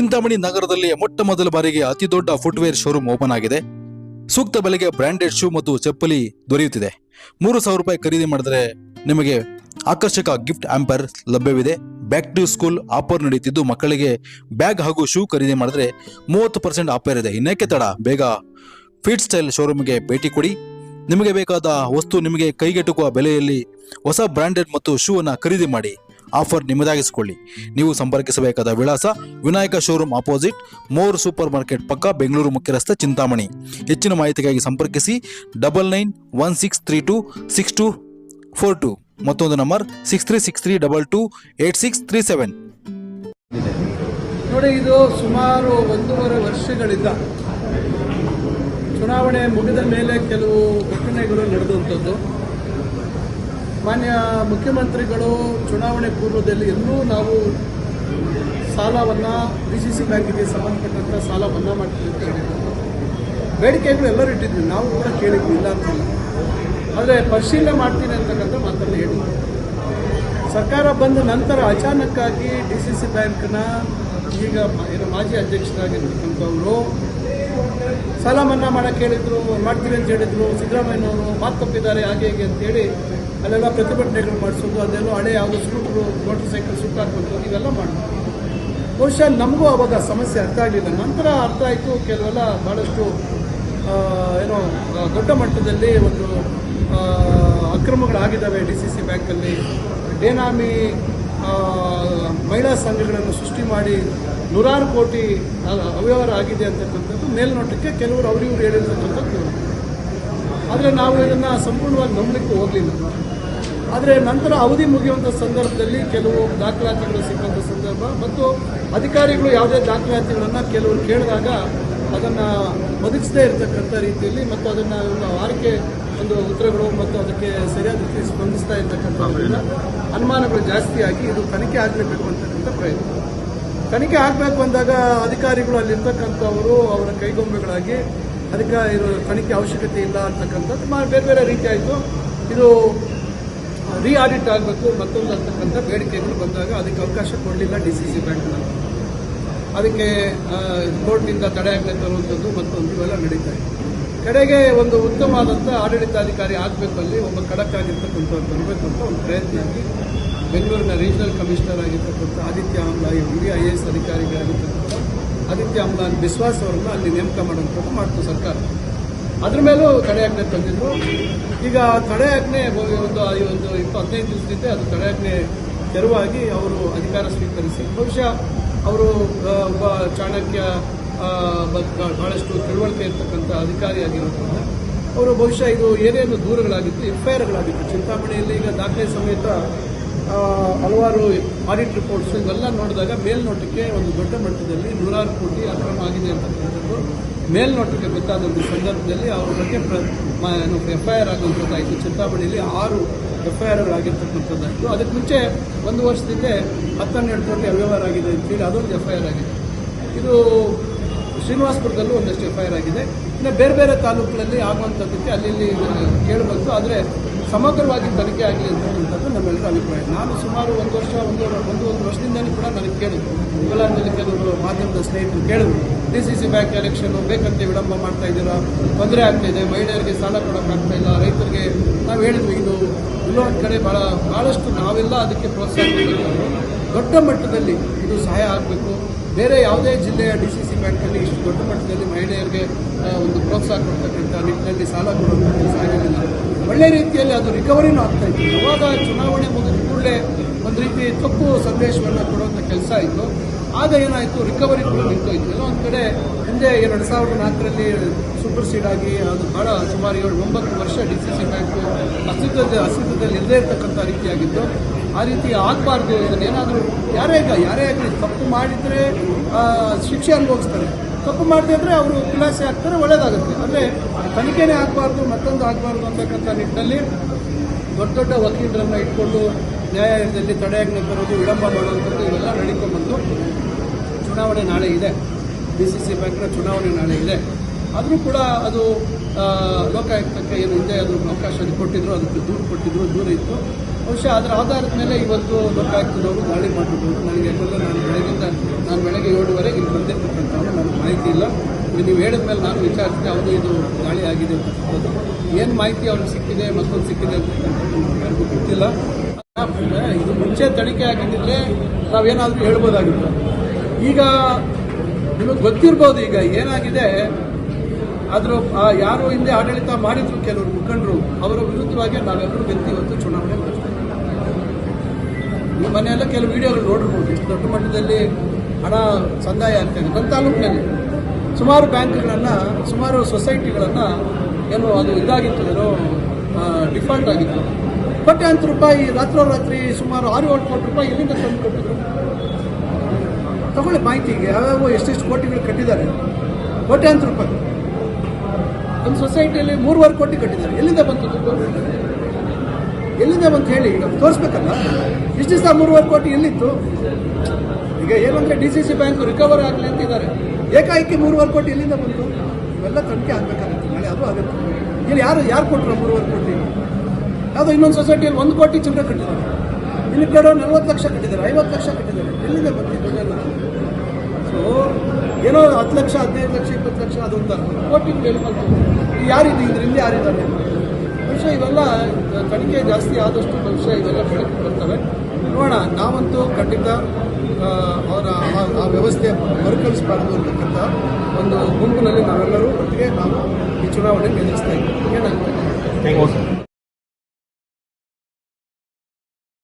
ಚಿಂತಾಮಣಿ ನಗರದಲ್ಲಿ ಮೊಟ್ಟ ಮೊದಲ ಬಾರಿಗೆ ಅತಿ ದೊಡ್ಡ ಫುಟ್ವೇರ್ ಶೋರೂಮ್ ಓಪನ್ ಆಗಿದೆ. ಸೂಕ್ತ ಬೆಲೆಗೆ ಬ್ರ್ಯಾಂಡೆಡ್ ಶೂ ಮತ್ತು ಚಪ್ಪಲಿ ದೊರೆಯುತ್ತಿದೆ. ಮೂರು ಸಾವಿರ ರೂಪಾಯಿ ಖರೀದಿ ಮಾಡಿದರೆ ನಿಮಗೆ ಆಕರ್ಷಕ ಗಿಫ್ಟ್ ಆಂಪರ್ ಲಭ್ಯವಿದೆ. ಬ್ಯಾಕ್ ಟು ಸ್ಕೂಲ್ ಆಫರ್ ನಡೆಯುತ್ತಿದ್ದು, ಮಕ್ಕಳಿಗೆ ಬ್ಯಾಗ್ ಹಾಗೂ ಶೂ ಖರೀದಿ ಮಾಡಿದರೆ ಮೂವತ್ತು ಪರ್ಸೆಂಟ್ ಆಫರ್ ಇದೆ ಇನ್ನೇಕೆ ತಡ? ಬೇಗ ಫಿಟ್ ಸ್ಟೈಲ್ ಶೋರೂಮ್ಗೆ ಭೇಟಿ ಕೊಡಿ. ನಿಮಗೆ ಬೇಕಾದ ವಸ್ತು ನಿಮಗೆ ಕೈಗೆಟುಕುವ ಬೆಲೆಯಲ್ಲಿ ಹೊಸ ಬ್ರ್ಯಾಂಡೆಡ್ ಮತ್ತು ಶೂ ಅನ್ನ ಖರೀದಿ ಮಾಡಿ. ಆಫರ್ ನಿಮ್ಮದಾಗಿಸಿಕೊಳ್ಳಿ. ನೀವು ಸಂಪರ್ಕಿಸಬೇಕಾದ ವಿಳಾಸ Vinayaka showroom opposite More supermarket ಪಕ್ಕ ಬೆಂಗಳೂರು ಮುಖ್ಯ ರಸ್ತೆ ಚಿಂತಾಮಣಿ. ಹೆಚ್ಚಿನ ಮಾಹಿತಿಗಾಗಿ ಸಂಪರ್ಕಿಸಿ double nine one six three two six two four two ಮತ್ತೊಂದು number six three six three double two eight six three seven ನೋಡಿ, ಇದು ಸುಮಾರು ಒಂದೂವರೆ ವರ್ಷಗಳಿಂದ ಚುನಾವಣೆ ಮುಗಿದ ಮೇಲೆ ಕೆಲವು ಘಟನೆಗಳು ನಡೆದಂಥದ್ದು. ಮಾನ್ಯ ಮುಖ್ಯಮಂತ್ರಿಗಳು ಚುನಾವಣೆ ಪೂರ್ವದಲ್ಲಿ ಎಲ್ಲೂ ನಾವು ಸಾಲವನ್ನು ಡಿ ಸಿ ಸಿ ಬ್ಯಾಂಕಿಗೆ ಸಂಬಂಧಪಟ್ಟಂಥ ಸಾಲ ಮನ್ನಾ ಮಾಡ್ತೀವಿ ಅಂತ ಹೇಳಿದ್ರು. ಬೇಡಿಕೆಗಳು ಎಲ್ಲರೂ ಇಟ್ಟಿದ್ವಿ. ನಾವು ಕೂಡ ಕೇಳಿದ್ವಿ, ಇಲ್ಲ ಅಂತ ಆದರೆ ಪರಿಶೀಲನೆ ಮಾಡ್ತೀನಿ ಅಂತಕ್ಕಂಥ ಮಾತನ್ನು ಹೇಳಿದ್ವಿ ಸರ್ಕಾರ ಬಂದ ನಂತರ ಅಚಾನಕ್ಕಾಗಿ ಡಿ ಸಿ ಸಿ ಬ್ಯಾಂಕ್ನ ಈಗ ಏನು ಮಾಜಿ ಅಧ್ಯಕ್ಷರಾಗಿರ್ತಕ್ಕಂಥವರು ಸಾಲ ಮನ್ನಾ ಮಾಡಕ್ಕೆ ಹೇಳಿದ್ರು ಮಾಡ್ತೀವಿ ಅಂತ ಹೇಳಿದ್ರು, ಸಿದ್ದರಾಮಯ್ಯನವರು ಮಾತು ತಪ್ಪಿದ್ದಾರೆ, ಹಾಗೆ ಹೀಗೆ ಅಂತೇಳಿ ಅಲ್ಲೆಲ್ಲ ಪ್ರತಿಭಟನೆಗಳು ಮಾಡಿಸೋದು, ಅದೆಲ್ಲ ಹಳೆ ಯಾವುದೋ ಸ್ಕೂಟ್ರು ಮೋಟರ್ ಸೈಕಲ್ ಸುಟ್ಟಾಕೋದು ಇವೆಲ್ಲ ಮಾಡಿದ್ರು ಬಹುಶಃ ನಮಗೂ ಅವಾಗ ಸಮಸ್ಯೆ ಅರ್ಥ ಆಗಲಿಲ್ಲ. ನಂತರ ಅರ್ಥ ಆಯಿತು, ಕೆಲವೆಲ್ಲ ಭಾಳಷ್ಟು ಏನೋ, ದೊಡ್ಡ ಮಟ್ಟದಲ್ಲಿ ಒಂದು ಅಕ್ರಮಗಳಾಗಿದ್ದಾವೆ ಡಿ ಸಿ ಸಿ ಬ್ಯಾಂಕಲ್ಲಿ. ಬೇನಾಮಿ ಮಹಿಳಾ ಸಂಘಗಳನ್ನು ಸೃಷ್ಟಿ ಮಾಡಿ ನೂರಾರು ಕೋಟಿ ಅವ್ಯವಹಾರ ಆಗಿದೆ ಅಂತಕ್ಕಂಥದ್ದು ಮೇಲ್ನೋಟಕ್ಕೆ ಕೆಲವರು ಅವರಿವರು ಹೇಳಿರ್ತಕ್ಕಂಥದ್ದು. ಆದರೆ ನಾವು ಇದನ್ನು ಸಂಪೂರ್ಣವಾಗಿ ನಂಬಲಿಕ್ಕೆ ಹೋಗಲಿಲ್ಲ. ಆದರೆ ನಂತರ ಅವಧಿ ಮುಗಿಯುವಂಥ ಸಂದರ್ಭದಲ್ಲಿ ಕೆಲವು ದಾಖಲಾತಿಗಳು ಸಿಕ್ಕಂಥ ಸಂದರ್ಭ ಮತ್ತು ಅಧಿಕಾರಿಗಳು ಯಾವುದೇ ದಾಖಲಾತಿಗಳನ್ನು ಕೆಲವರು ಕೇಳಿದಾಗ ಅದನ್ನು ಒದಗಿಸದೇ ಇರತಕ್ಕಂಥ ರೀತಿಯಲ್ಲಿ ಮತ್ತು ಅದನ್ನು ಆರಿಕೆ ಒಂದು ಉತ್ತರಗಳು ಮತ್ತು ಅದಕ್ಕೆ ಸರಿಯಾದ ರೀತಿ ಸ್ಪಂದಿಸ್ತಾ ಇರ್ತಕ್ಕಂಥದ್ರಿಂದ ಅನುಮಾನಗಳು ಜಾಸ್ತಿಯಾಗಿ ಇದು ತನಿಖೆ ಆಗಲೇಬೇಕು ಅಂತಕ್ಕಂಥ ಪ್ರಯತ್ನ. ತನಿಖೆ ಆಗಬೇಕು ಅಂದಾಗ ಅಧಿಕಾರಿಗಳು ಅಲ್ಲಿರ್ತಕ್ಕಂಥವರು ಅವರ ಕೈಗೊಂಬೆಗಳಾಗಿ ಅದಕ್ಕೆ ಇದು ತನಿಖೆ ಅವಶ್ಯಕತೆ ಇಲ್ಲ ಅಂತಕ್ಕಂಥದ್ದು ಬೇರೆ ಬೇರೆ ರೀತಿ ಆಯಿತು ಇದು ರೀ ಆಡಿಟ್ ಆಗಬೇಕು, ಮತ್ತೊಂದು ಅಂತಕ್ಕಂಥ ಬೇಡಿಕೆಗಳು ಬಂದಾಗ ಅದಕ್ಕೆ ಅವಕಾಶ ಕೊಡಲಿಲ್ಲ ಡಿ ಸಿ ಸಿ ಬ್ಯಾಂಕ್ನ. ಅದಕ್ಕೆ ಕೋರ್ಟ್ನಿಂದ ತಡೆ ಆಗಬೇಕು ಅನ್ನುವಂಥದ್ದು ಮತ್ತೊಂದು ಇವೆಲ್ಲ ನಡೀತಾ ಇದೆ. ಕಡೆಗೆ ಒಂದು ಉತ್ತಮವಾದಂಥ ಆಡಳಿತಾಧಿಕಾರಿ ಆಗಬೇಕು ಅಲ್ಲಿ ಒಬ್ಬ ಆಗಿರ್ತಕ್ಕಂಥ ಬರಬೇಕು ಅಂತ ಒಂದು ಪ್ರಯತ್ನ ಆಗಿ ಬೆಂಗಳೂರಿನ ರೀಜನಲ್ ಕಮಿಷನರ್ ಆಗಿರ್ತಕ್ಕಂಥ ಆದಿತ್ಯ ಆಮ್ಲ ಹಿರಿಯ ಐ ಎ ಎಸ್ ಅಧಿಕಾರಿಗಳಾಗಿರ್ತಕ್ಕಂಥ ಆದಿತ್ಯ ಆಮ್ಲಾನ್ ಬಿಸ್ವಾಸ್ ಅವರನ್ನ ಅಲ್ಲಿ ನೇಮಕ ಮಾಡುವಂಥದ್ದು ಮಾಡ್ತು ಸರ್ಕಾರ. ಅದ್ರ ಮೇಲೂ ತಡೆಯಾಜ್ಞೆ ತಂದಿದ್ರು. ಈಗ ತಡೆಯಾಜ್ಞೆ ಒಂದು ಒಂದು ಇಪ್ಪ ಹದಿನೈದು ದಿವಸದಿಂದ ಅದು ತಡೆಯಾಜ್ಞೆ ತೆರವಾಗಿ ಅವರು ಅಧಿಕಾರ ಸ್ವೀಕರಿಸಿ. ಬಹುಶಃ ಅವರು ಒಬ್ಬ ಚಾಣಕ್ಯ ಬಹಳಷ್ಟು ತಿಳುವಳಿಕೆ ಅಧಿಕಾರಿ ಅಧಿಕಾರಿಯಾಗಿರೋದ್ರಿಂದ ಅವರು ಬಹುಶಃ ಇದು ಏನೇನು ದೂರುಗಳಾಗಿತ್ತು ಎಫ್ ಐ ಆರ್ಗಳಾಗಿತ್ತು ಚಿಂತಾಮಣಿಯಲ್ಲಿ ಈಗ ದಾಖಲೆ ಸಮೇತ ಹಲವಾರು ಆಡಿಟ್ ರಿಪೋರ್ಟ್ಸ್ ಇವೆಲ್ಲ ನೋಡಿದಾಗ ಮೇಲ್ನೋಟಕ್ಕೆ ಒಂದು ದೊಡ್ಡ ಮಟ್ಟದಲ್ಲಿ ನೂರಾರು ಕೋಟಿ ಅಕ್ರಮ ಆಗಿದೆ ಅಂತಕ್ಕಂಥದ್ದು ಮೇಲ್ನೋಟಕ್ಕೆ ಗೊತ್ತಾದಂಥ ಸಂದರ್ಭದಲ್ಲಿ ಅವರ ಬಗ್ಗೆ ಎಫ್ ಐ ಆರ್ ಆಗುವಂಥದ್ದಾಯಿತು. ಚಿಂತಾಮಣಿಯಲ್ಲಿ ಆರು ಎಫ್ ಐ ಆರ್ಗಳಾಗಿರ್ತಕ್ಕಂಥದ್ದಾಯಿತು ಅದಕ್ಕೆ ಮುಂಚೆ ಒಂದು ವರ್ಷದಿಂದ ಹತ್ತನ್ನೆರಡು ಕೋಟಿ ಅವ್ಯವಹಾರ ಆಗಿದೆ ಅಂತೇಳಿ ಅದೊಂದು ಎಫ್ ಐ ಆರ್ ಆಗಿದೆ. ಇದು ಶ್ರೀನಿವಾಸಪುರದಲ್ಲೂ ಒಂದಷ್ಟು ಎಫ್ ಐ ಆಗಿದೆ. ಇನ್ನು ಬೇರೆ ಬೇರೆ ತಾಲೂಕುಗಳಲ್ಲಿ ಆಗುವಂಥದ್ದಕ್ಕೆ ಅಲ್ಲಿ ಕೇಳಬಹುದು. ಆದರೆ ಸಮಗ್ರವಾಗಿ ತನಿಖೆ ಆಗಲಿ ಅಂತಕ್ಕಂಥದ್ದು ನಮ್ಮೆಲ್ಲರ ಅಭಿಪ್ರಾಯ. ನಾನು ಸುಮಾರು ಒಂದು ವರ್ಷ, ಒಂದು ಒಂದು ಒಂದು ವರ್ಷದಿಂದಲೂ ಕೂಡ ನನಗೆ ಕೇಳಿದ್ರು ಕೋಲಾರದಲ್ಲಿ ಕೆಲವರು ಮಾಧ್ಯಮದ ಸ್ನೇಹಿತರು ಕೇಳಿದ್ರು D C C bank election ಬೇಕಂತ ವಿಳಂಬ ಮಾಡ್ತಾ ಇದ್ದೀರಾ? ತೊಂದರೆ ಆಗ್ತಾಯಿದೆ ಮಹಿಳೆಯರಿಗೆ ಸಾಲ ಕೊಡೋಕ್ಕಾಗ್ತಾ ಇಲ್ಲ, ರೈತರಿಗೆ ನಾವು ಹೇಳಿದ್ವಿ ಇದು ಒಂದು ಕಡೆ ಭಾಳ ಭಾಳಷ್ಟು ನಾವೆಲ್ಲ ಅದಕ್ಕೆ ಪ್ರೋತ್ಸಾಹ ದೊಡ್ಡ ಮಟ್ಟದಲ್ಲಿ ಇದು ಸಹಾಯ ಆಗಬೇಕು. ಬೇರೆ ಯಾವುದೇ ಜಿಲ್ಲೆಯ ಡಿ ಸಿ ಸಿ ಬ್ಯಾಂಕಲ್ಲಿ ಇಷ್ಟು ದೊಡ್ಡ ಮಟ್ಟದಲ್ಲಿ ಮಹಿಳೆಯರಿಗೆ ಒಂದು ಪ್ರೋತ್ಸಾಹ ಕೊಡ್ತಕ್ಕಂಥ ನಿಟ್ಟಿನಲ್ಲಿ ಸಾಲ ಕೊಡುವಂಥ ಸಾಧ್ಯವಿಲ್ಲ ಒಳ್ಳೆ ರೀತಿಯಲ್ಲಿ ಅದು ರಿಕವರಿನೂ ಆಗ್ತಾ ಇತ್ತು. ಯಾವಾಗ ಚುನಾವಣೆ ಮುಗಿದ ಕೂಡಲೇ ಒಂದು ರೀತಿ ತಪ್ಪು ಸಂದೇಶವನ್ನು ಕೊಡುವಂಥ ಕೆಲಸ ಆಯಿತು. ಆಗ ಏನಾಯಿತು? ರಿಕವರಿ ಕೂಡ ನಿಂತೋಯ್ತು. ಎಲ್ಲೋ ಒಂದು ಕಡೆ ಹಿಂದೆ ಎರಡು ಸಾವಿರದ ನಾಲ್ಕರಲ್ಲಿ ಸೂಪರ್ ಸೀಡ್ ಆಗಿ, ಅದು ಬಹಳ ಸುಮಾರು ಏಳು, ಒಂಬತ್ತು ವರ್ಷ ಡಿ ಸಿ ಸಿ ಬ್ಯಾಂಕು ಅಸ್ತಿತ್ವದ ಅಸ್ತಿತ್ವದಲ್ಲಿ ಇಲ್ಲದೇ ಇರತಕ್ಕಂಥ ರೀತಿಯಾಗಿತ್ತು. ಆ ರೀತಿ ಆಗಬಾರ್ದು. ಇದನ್ನೇನಾದರೂ ಯಾರೇ ಯಾರೇ ಆಗಲಿ ತಪ್ಪು ಮಾಡಿದರೆ ಶಿಕ್ಷೆ ಅನುಭವಿಸ್ತಾರೆ. ತಪ್ಪು ಮಾಡದೇ ಇದ್ದರೆ ಅವರು ಖುಲಾಸೆ ಆಗ್ತಾರೆ, ಒಳ್ಳೇದಾಗುತ್ತೆ. ಅಂದರೆ ತನಿಖೆನೇ ಆಗಬಾರ್ದು, ಮತ್ತೊಂದು ಆಗಬಾರ್ದು ಅಂತಕ್ಕಂಥ ನಿಟ್ಟಿನಲ್ಲಿ ದೊಡ್ಡ ದೊಡ್ಡ ವಕೀಲರನ್ನು ಇಟ್ಕೊಂಡು ನ್ಯಾಯಾಲಯದಲ್ಲಿ ತಡೆಯಾಜ್ಞೆ ತರೋದು ವಿಳಂಬ ಮಾಡುವಂಥದ್ದು ಇವೆಲ್ಲ ನಡೀಕೊಂಡ್ಬಂದು ಚುನಾವಣೆ ನಾಳೆ ಇದೆ. ಡಿ ಸಿ ಸಿ ಬ್ಯಾಂಕ್ನ ಚುನಾವಣೆ ನಾಳೆ ಇದೆ. ಆದರೂ ಕೂಡ ಅದು ಲೋಕಾಯುಕ್ತಕ್ಕೆ ಏನು ಹಿಂದೆ ಅದು ಅವಕಾಶ ಕೊಟ್ಟಿದ್ರು, ಅದಕ್ಕೆ ದೂರು ಕೊಟ್ಟಿದ್ರು, ದೂರ ಇತ್ತು. ಬಹುಶಃ ಅದರ ಆಧಾರದ ಮೇಲೆ ಇವತ್ತು ಲೋಕಾಯುಕ್ತದವರು ದಾಳಿ ಮಾಡಿರ್ಬೋದು. ನನಗೆ ಯಾಕಂದರೆ ನಾನು ಬೆಳಗಿಂದ, ನಾನು ಬೆಳಗ್ಗೆ ಏಳುವರೆಗೆ ಇಲ್ಲಿ ಬಂದಿರ್ತಕ್ಕಂಥ ನನಗೆ ಮಾಹಿತಿ ಇಲ್ಲ. ನೀವು ಹೇಳಿದ ಮೇಲೆ ನಾನು ವಿಚಾರಿಸಿದೆ ಅವರು ಇದು ದಾಳಿ ಆಗಿದೆ ಅಂತ. ಏನು ಮಾಹಿತಿ ಅವ್ರಿಗೆ ಸಿಕ್ಕಿದೆ, ಮತ್ತೊಂದು ಸಿಕ್ಕಿದೆ ನಮ್ಗೆ ಯಾರಿಗೂ ಗೊತ್ತಿಲ್ಲ. ಇದು ಮುಂಚೆ ತನಿಖೆ ಆಗಿದ್ದಿದ್ರೆ ನಾವೇನಾದರೂ ಹೇಳ್ಬೋದಾಗಿತ್ತು. ಈಗ ನಿಮಗೆ ಗೊತ್ತಿರ್ಬೋದು ಈಗ ಏನಾಗಿದೆ? ಆದರೂ ಯಾರು ಹಿಂದೆ ಆಡಳಿತ ಮಾಡಿದ್ರು ಕೆಲವರು ಮುಖಂಡರು, ಅವರ ವಿರುದ್ಧವಾಗಿ ನಾವೆಲ್ಲರೂ ವ್ಯಕ್ತಿ ಇವತ್ತು ಚುನಾವಣೆ ಮಾಡ್ತೀವಿ ಈ ಮನೆಯೆಲ್ಲ ಕೆಲವು ವಿಡಿಯೋಗಳು ನೋಡಿರ್ಬೋದು. ಇಷ್ಟು ದೊಡ್ಡ ಮಟ್ಟದಲ್ಲಿ ಹಣ ಸಂದಾಯ ಆಗ್ತಾ ಇದೆ. ಸುಮಾರು ಬ್ಯಾಂಕ್ಗಳನ್ನು, ಸುಮಾರು ಸೊಸೈಟಿಗಳನ್ನು ಏನು ಅದು ಇದಾಗಿತ್ತು, ಏನೋ ಡಿಫಾಲ್ಟ್ ಆಗಿತ್ತು. ಕೋಟ್ಯಾಂತರ ರೂಪಾಯಿ ರಾತ್ರೋರಾತ್ರಿ ಸುಮಾರು ಆರು ಏಳು ಕೋಟಿ ರೂಪಾಯಿ ಎಲ್ಲಿಂದ ತಂದು ಕೊಟ್ಟಿದ್ರು? ತಗೊಳ್ಳಿ ಮಾಹಿತಿಗೆ. ಯಾವ್ಯಾವ ಎಷ್ಟೆಷ್ಟು ಕೋಟಿಗಳು ಕಟ್ಟಿದ್ದಾರೆ. ಕೋಟ್ಯಾಂತರ ರೂಪಾಯಿ. ಒಂದು ಸೊಸೈಟಿಯಲ್ಲಿ ಮೂರುವರೆ ಕೋಟಿ ಕಟ್ಟಿದ್ದಾರೆ. ಎಲ್ಲಿಂದ ಬಂತು ಎಲ್ಲಿಂದ ಬಂತು ಹೇಳಿ? ಈಗ ತೋರಿಸ್ಬೇಕಲ್ಲ. ಇಷ್ಟು ದಿವಸ ಮೂರುವರೆ ಕೋಟಿ ಎಲ್ಲಿತ್ತು? ಈಗ ಏನಂದ್ರೆ D C C bank recover ಆಗಲಿ ಅಂತಿದ್ದಾರೆ ಏಕಾಏಕಿ ಮೂರುವರೆ ಕೋಟಿ ಎಲ್ಲಿಂದ ಬಂತು? ಇವೆಲ್ಲ ತನಿಖೆ ಆಗಬೇಕಾಗುತ್ತೆ. ನಾಳೆ ಅದು ಆಗುತ್ತೆ. ಇಲ್ಲಿ ಯಾರು ಯಾರು ಕೊಟ್ಟರು ಮೂರುವರೆ ಕೋಟಿ? ಯಾವುದೋ ಇನ್ನೊಂದು ಸೊಸೈಟಿಯಲ್ಲಿ ಒಂದು ಕೋಟಿ ಚಿಲ್ಲರೆ ಕಟ್ಟಿದ್ದಾರೆ. ಇಲ್ಲಿ ಕಡೆ ನಲ್ವತ್ತು ಲಕ್ಷ ಕಟ್ಟಿದ್ದಾರೆ, ಐವತ್ತು ಲಕ್ಷ ಕಟ್ಟಿದ್ದಾರೆ. ಎಲ್ಲಿದೆ ದುಡ್ಡೆಲ್ಲ ಸೊ ಏನೋ ಹತ್ತು ಲಕ್ಷ, ಹದಿನೈದು ಲಕ್ಷ, ಇಪ್ಪತ್ತು ಲಕ್ಷ, ಅದು ಅಂತ ಕೋಟಿ ಕೇಳಿ ಬಂತು. ಈ ಯಾರಿದೆ? ಇದರಿಂದ ಯಾರಿದ್ದಾರೆ? ಬಹುಶಃ ಇವೆಲ್ಲ ತನಿಖೆ ಜಾಸ್ತಿ ಆದಷ್ಟು ಬಹುಶಃ ಇವೆಲ್ಲ ಬೆಳಕು ಬರ್ತವೆ. ನೋಡೋಣ. ನಾವಂತೂ ಖಂಡಿತ ಅವರ, ಆ- ವ್ಯವಸ್ಥೆ ಮರುಕಳಿಸಬಾರ್ದು ಅಂತಕ್ಕಂಥ ಒಂದು ಗುಂಪಿನಲ್ಲಿ ನಾವೆಲ್ಲರೂ ಒಟ್ಟಿಗೆ ನಾವು ಈ ಚುನಾವಣೆ ಎದುರಿಸ್ತಾ ಇದ್ದೀವಿ. ಏನಾಗುತ್ತೆ